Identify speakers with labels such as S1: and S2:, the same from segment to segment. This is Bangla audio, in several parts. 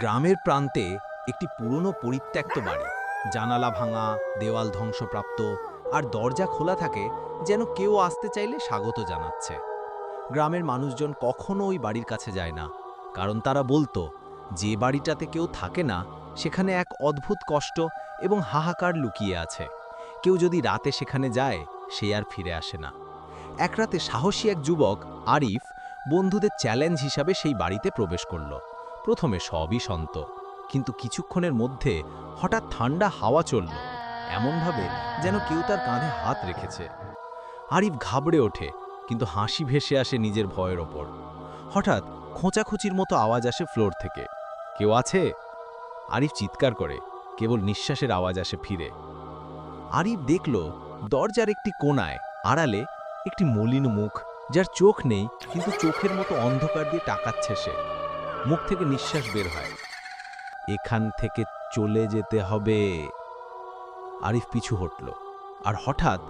S1: গ্রামের প্রান্তে একটি পুরনো পরিত্যক্ত বাড়ি। জানালা ভাঙা, দেওয়াল ধ্বংসপ্রাপ্ত আর দরজা খোলা থাকে যেন কেউ আসতে চাইলে স্বাগত জানাচ্ছে। গ্রামের মানুষজন কখনো ওই বাড়ির কাছে যায় না, কারণ তারা বলতো, যে বাড়িটাতে কেউ থাকে না, সেখানে এক অদ্ভুত কষ্ট এবং হাহাকার লুকিয়ে আছে। কেউ যদি রাতে সেখানে যায়, সে আর ফিরে আসে না। এক রাতে সাহসী এক যুবক, আরিফ, বন্ধুদের চ্যালেঞ্জ হিসাবে সেই বাড়িতে প্রবেশ করল। প্রথমে সবই শান্ত। কিন্তু কিছুক্ষণের মধ্যে হঠাৎ ঠান্ডা হাওয়া চলল। এমনভাবে যেন কেউ তার কাঁধে হাত রেখেছে। আরিফ ঘাবড়ে ওঠে, কিন্তু হাসি ভেসে আসে নিজের ভয়ের ওপর। হঠাৎ খোঁচাখুচির মতো আওয়াজ আসে ফ্লোর থেকে। কেউ আছে? আরিফ চিৎকার করে, কেবল নিঃশ্বাসের আওয়াজ আসে ফিরে। আরিফ দেখল, দরজার একটি কোনায় আড়ালে একটি মলিন মুখ, যার চোখ নেই, কিন্তু চোখের মতো অন্ধকার দিয়ে টাকাচ্ছে সে। মুখ থেকে নিঃশ্বাস বের হয়। এখান থেকে চলে যেতে হবে। আরিফ পিছু হটল। আর হঠাৎ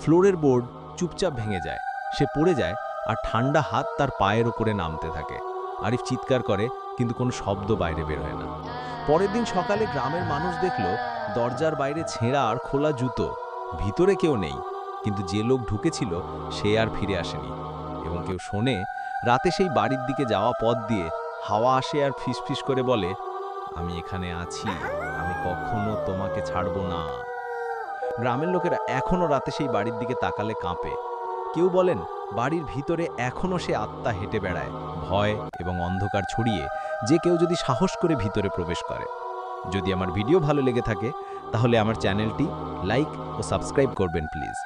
S1: ফ্লোরের বোর্ড চুপচাপ ভেঙে যায়। সে পড়ে যায় আর ঠান্ডা হাত তার পায়ের ওপরে নামতে থাকে। আরিফ চিৎকার করে, কিন্তু কোনো শব্দ বাইরে বের হয় না। পরের দিন সকালে গ্রামের মানুষ দেখল, দরজার বাইরে ছেঁড়া আর খোলা জুতো। ভিতরে কেউ নেই, কিন্তু যে লোক ঢুকেছিল সে আর ফিরে আসেনি। এবং কেউ শোনে, রাতে সেই বাড়ির দিকে যাওয়া পথ দিয়ে হাওয়া আসে আর ফিসফিস করে বলে, আমি এখানে আছি, আমি কখনো তোমাকে ছাড়ব না। গ্রামের লোকেরা এখনও রাতে সেই বাড়ির দিকে তাকালে কাঁপে। কেউ বলেন, বাড়ির ভিতরে এখনও সে আত্মা হেঁটে বেড়ায়, ভয় এবং অন্ধকার ছড়িয়ে, যে কেউ যদি সাহস করে ভিতরে প্রবেশ করে। যদি আমার ভিডিও ভালো লেগে থাকে, তাহলে আমার চ্যানেলটি লাইক ও সাবস্ক্রাইব করবেন প্লিজ।